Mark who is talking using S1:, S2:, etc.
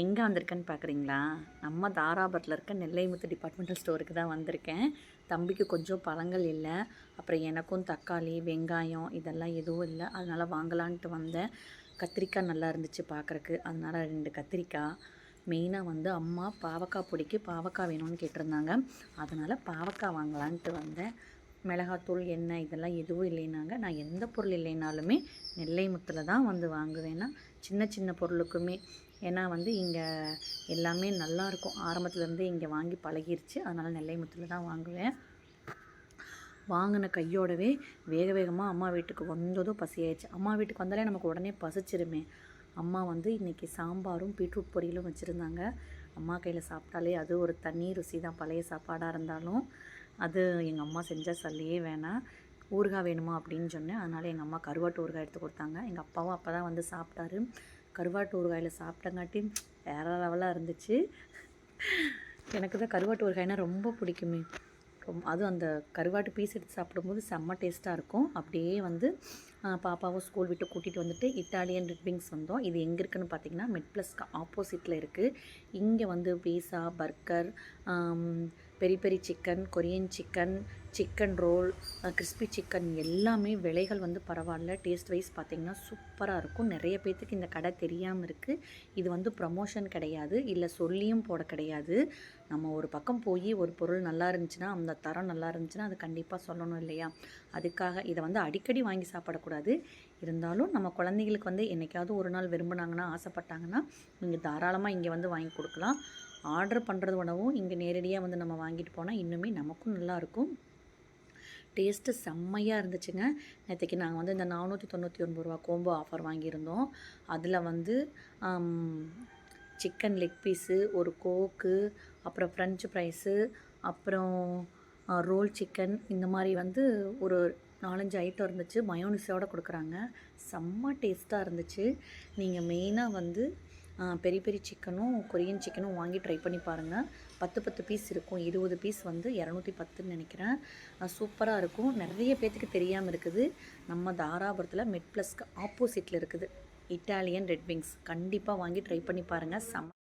S1: எங்கே வந்திருக்கேன்னு பார்க்குறீங்களா நம்ம தாராபுரத்தில் இருக்க நெல்லைமுத்து டிபார்ட்மெண்டல் ஸ்டோருக்கு தான் வந்திருக்கேன். தம்பிக்கு கொஞ்சம் பழங்கள் இல்லை. அப்புறம் எனக்கும் தக்காளி வெங்காயம் இதெல்லாம் எதுவும் இல்லை. அதனால் வாங்கலான்ட்டு வந்தேன். கத்திரிக்காய் நல்லா இருந்துச்சு பார்க்குறக்கு அதனால் ரெண்டு கத்திரிக்காய். மெயினாக வந்து அம்மா பாவக்காய் பொடிக்கு பாவக்காய் வேணும்னு கேட்டிருந்தாங்க. அதனால் பாவக்காய் வாங்கலான்ட்டு வந்தேன். மிளகாத்தூள் எண்ணெய் இதெல்லாம் எதுவும் இல்லைனாங்க. நான் எந்த பொருள் இல்லைனாலுமே நெல்லை முத்தில் தான் வந்து வாங்குவேன்னா சின்ன சின்ன பொருளுக்குமே. ஏன்னா வந்து இங்கே எல்லாமே நல்லாயிருக்கும் ஆரம்பத்துலேருந்து இங்கே வாங்கி பழகிருச்சு. அதனால் நெல்லை முத்தில் தான் வாங்குவேன். வாங்கின கையோடவே வேக வேகமாக அம்மா வீட்டுக்கு வந்ததும் பசியாயிடுச்சு. அம்மா வீட்டுக்கு வந்தாலே நமக்கு உடனே பசிச்சிருமே. அம்மா வந்து இன்றைக்கி சாம்பாரும் பீட்ரூட் பொரியலும் வச்சுருந்தாங்க. அம்மா கையில் சாப்பிட்டாலே அது ஒரு தண்ணி ருசி தான். பழைய சாப்பாடாக இருந்தாலும். அது எங்கள் அம்மா செஞ்ச சல்லையே வேணாம் ஊறுகாய் வேணுமா அப்படின்னு சொன்னேன். அதனால் எங்கள் அம்மா கருவாட்டு ஊறுகாய் எடுத்து கொடுத்தாங்க. எங்கள் அப்பாவும் அப்போ தான் வந்து சாப்பிட்டாரு. கருவாட்டு ஊறுகாயில் சாப்பிட்டங்காட்டி வேறு லெவலாக இருந்துச்சு. எனக்கு தான் கருவாட்டு ஊறுகாய்னா ரொம்ப பிடிக்குமே. ரொம்ப அதுவும் அந்த கருவாட்டு பீஸ் எடுத்து சாப்பிடும்போது செம்ம டேஸ்ட்டாக இருக்கும். அப்படியே வந்து பாப்பாவும் ஸ்கூல் விட்டு கூட்டிகிட்டு வந்துட்டு இட்டாலியன் ரிட்விங்ஸ் வந்தோம். இது எங்கே இருக்குதுன்னு பார்த்தீங்கன்னா மெட் ப்ளஸ்க்கு ஆப்போசிட்டில் இருக்குது இங்கே வந்து pizza burger peri peri chicken Korean chicken chicken roll crispy chicken எல்லாமே விலைகள் வந்து பரவாயில்ல. டேஸ்ட் வைஸ் பார்த்திங்கன்னா சூப்பராக இருக்கும். நிறைய பேர்த்துக்கு இந்த கடை தெரியாமல் இருக்குது இது வந்து ப்ரமோஷன் கிடையாது. இல்லை சொல்லியும் போட கிடையாது. நம்ம ஒரு பக்கம் போய் ஒரு பொருள் நல்லா இருந்துச்சுன்னா அந்த தரம் நல்லா இருந்துச்சுன்னா அது கண்டிப்பாக சொல்லணும் இல்லையா? அதுக்காக இதை வந்து அடிக்கடி வாங்கி சாப்பிடக்கூடாது. இருந்தாலும் நம்ம குழந்தைங்களுக்கு வந்து என்றைக்காவது ஒரு நாள் விரும்பினாங்கன்னா ஆசைப்பட்டாங்கன்னா நீங்கள் தாராளமாக இங்கே வந்து வாங்கி கொடுக்கலாம். ஆர்டர் பண்ணுறது உணவும் இங்கே நேரடியாக வந்து நம்ம வாங்கிட்டு போனால் இன்னுமே நமக்கும் நல்லாயிருக்கும் டேஸ்ட்டு செம்மையாக இருந்துச்சுங்க. நேற்றுக்கு நாங்கள் வந்து இந்த நானூற்றி தொண்ணூற்றி ஒன்பது ரூபா கோம்போ ஆஃபர் வாங்கியிருந்தோம். அதில் வந்து சிக்கன் லெக் பீஸு ஒரு கோக்கு அப்புறம் ஃப்ரெஞ்சு ஃப்ரைஸு அப்புறம் ரோல் சிக்கன் இந்த மாதிரி வந்து ஒரு நாலஞ்சு ஐட்டம் இருந்துச்சு மயோனிஸோடு கொடுக்குறாங்க. செம்ம டேஸ்ட்டாக இருந்துச்சு. நீங்கள் மெயினாக வந்து பெரிய பெரிய சிக்கனும் கொரியன் சிக்கனும் வாங்கி ட்ரை பண்ணி பாருங்கள் பத்து பத்து பீஸ் இருக்கும். இருபது பீஸ் வந்து இரநூத்தி பத்துன்னு நினைக்கிறேன். சூப்பராக இருக்கும். நிறைய பேர்த்துக்கு தெரியாமல் இருக்குது. நம்ம தாராபுரத்தில் மெட் ப்ளஸ்க்கு ஆப்போசிட்டில் இருக்குது. இட்டாலியன் ரெட் விங்ஸ் கண்டிப்பாக வாங்கி ட்ரை பண்ணி பாருங்கள் செம்ம